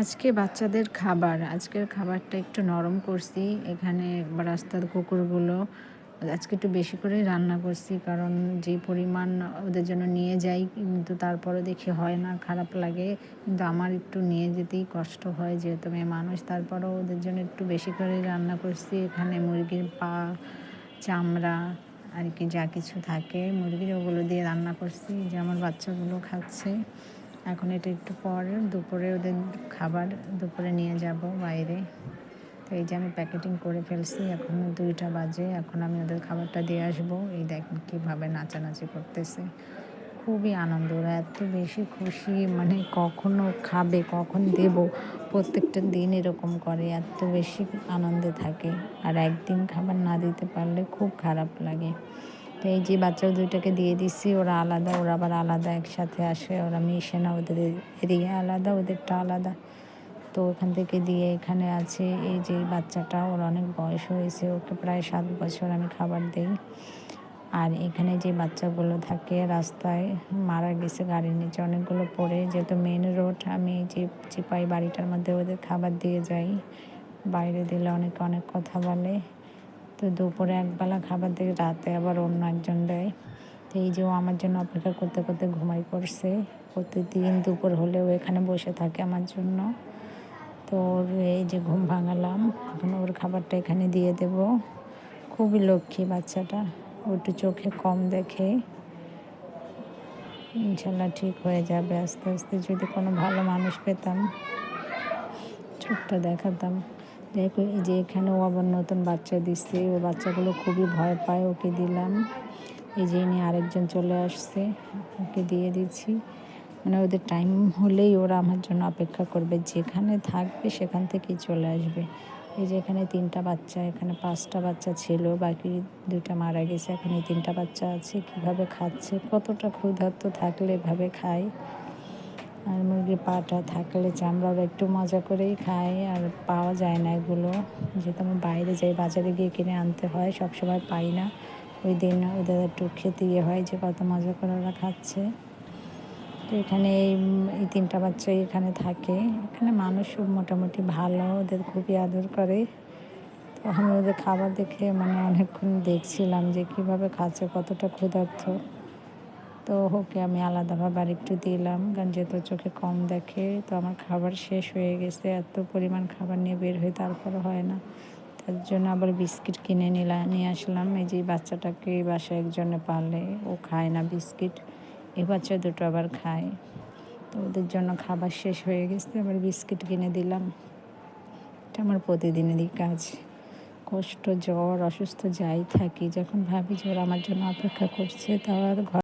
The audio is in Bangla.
আজকে বাচ্চাদের খাবার, আজকের খাবারটা একটু নরম করছি, এখানে রাস্তার কুকুরগুলো আজকে একটু বেশি করেই রান্না করছি, কারণ যে পরিমাণ ওদের জন্য নিয়ে যাই, কিন্তু তারপরে দেখি হয় না, খারাপ লাগে, কিন্তু আমার একটু নিয়ে যেতেই কষ্ট হয়, যেহেতু মেয়ে মানুষ, তারপরেও ওদের জন্য একটু বেশি করেই রান্না করছি, এখানে মুরগির পা, চামড়া, আর কি যা কিছু থাকে, মুরগির ওগুলো দিয়ে রান্না করছি, যে আমার বাচ্চাগুলো খাচ্ছে। এখন এটা একটু পর, দুপুরে ওদের খাবার, দুপুরে নিয়ে যাব বাইরে। তো এই যে আমি প্যাকেটিং করে ফেলছি, এখন দুইটা বাজে, এখন আমি ওদের খাবারটা দিয়ে আসব। এই দেখেন কীভাবে নাচানাচি করতেছে। খুবই আনন্দ, ওরা এত বেশি খুশি মানে কখনো খাবে, কখন দেব, প্রত্যেকটা দিন এরকম করে, এত বেশি আনন্দে থাকে। আর একদিন খাবার না দিতে পারলে খুব খারাপ লাগে। তো এই যে বাচ্চা দুইটাকে দিয়ে দিচ্ছি ওরা আলাদা, ওরা আবার আলাদা একসাথে আসে, ওরা মিশে না, ওদের এরিয়া আলাদা, ওদেরটা আলাদা। তো ওখান থেকে দিয়ে এখানে আছে এই যে বাচ্চাটা, ওর অনেক বয়স হয়েছে, ওকে প্রায় সাত বছর আমি খাবার দিই। আর এখানে যে বাচ্চাগুলো থাকে রাস্তায়, মারা গেছে গাড়ির নিচে, অনেকগুলো পড়ে, যেহেতু মেন রোড আমি যে চিপাই বাড়িটার মধ্যে ওদের খাবার দিয়ে যাই। বাইরে দিলে অনেকে অনেক কথা বলে। তো দুপুরে একবেলা খাবার দিয়ে রাতে আবার অন্য একজন দেয়। তো এই যে ও আমার জন্য অপেক্ষা করতে করতে ঘুমাই পড়ছে। প্রতিদিন দুপুর হলেও এখানে বসে থাকে আমার জন্য। তো ওর এই যে ঘুম ভাঙালাম, এখন ওর খাবারটা এখানে দিয়ে দেব। খুবই লক্ষ্মী বাচ্চাটা, ও একটু চোখে কম দেখে। ইনশাল্লাহ ঠিক হয়ে যাবে। আস্তে আস্তে যদি কোনো ভালো মানুষ পেতাম, চোখটা দেখাতাম। দেখো, এই যে এখানেও আবার নতুন বাচ্চা দিচ্ছে। ও বাচ্চাগুলো খুবই ভয় পায়, ওকে দিলাম। এই যে নিয়ে আরেকজন চলে আসছে, ওকে দিয়ে দিচ্ছি। মানে ওদের টাইম হলেই ওরা আমার জন্য অপেক্ষা করবে। যেখানে থাকবে সেখান থেকেই চলে আসবে। এই যে এখানে তিনটা বাচ্চা, এখানে পাঁচটা বাচ্চা ছিল, বাকি দুইটা মারা গেছে। এখানে তিনটা বাচ্চা আছে, কীভাবে খাচ্ছে, কতটা ক্ষুধার্ত থাকলে এভাবে খায়। আর মুরগির পাটা থাকলে চামড়াও একটু মজা করেই খায় আর পাওয়া যায় না এগুলো। যেহেতু আমি বাইরে যাই, বাজারে গিয়ে কিনে আনতে হয়, সবসময় পাই না। ওই দিন ওদের একটু খেতে ইয়ে হয় যে কত মজা করে ওরা খাচ্ছে। তো এখানে এই তিনটা বাচ্চাই এখানে থাকে। এখানে মানুষও মোটামুটি ভালো, ওদের খুবই আদর করে। তো আমি ওদের খাবার দেখে মানে অনেকক্ষণ দেখছিলাম যে কীভাবে খাচ্ছে, কতটা ক্ষুধার্থ তো ওকে আমি আলাদাভাবে আর একটু দিলাম। কারণ যেহেতু চোখে কম দেখে, তো আমার খাবার শেষ হয়ে গেছে। এত পরিমাণ খাবার নিয়ে বের হয়ে তারপরে হয় না। তার জন্য আবার বিস্কিট কিনে নিলাম নিয়ে আসলাম। এই যে বাচ্চাটাকে বাসায় একজনে পালে, ও খায় না বিস্কিট। এই বাচ্চা দুটো আবার খায়। তো ওদের জন্য খাবার শেষ হয়ে গেছে, আবার বিস্কিট কিনে দিলাম। এটা আমার প্রতিদিনেরই কাজ। কষ্ট, জ্বর, অসুস্থ যাই থাকি, যখন ভাবি যে আমার জন্য অপেক্ষা করছে, তাও আর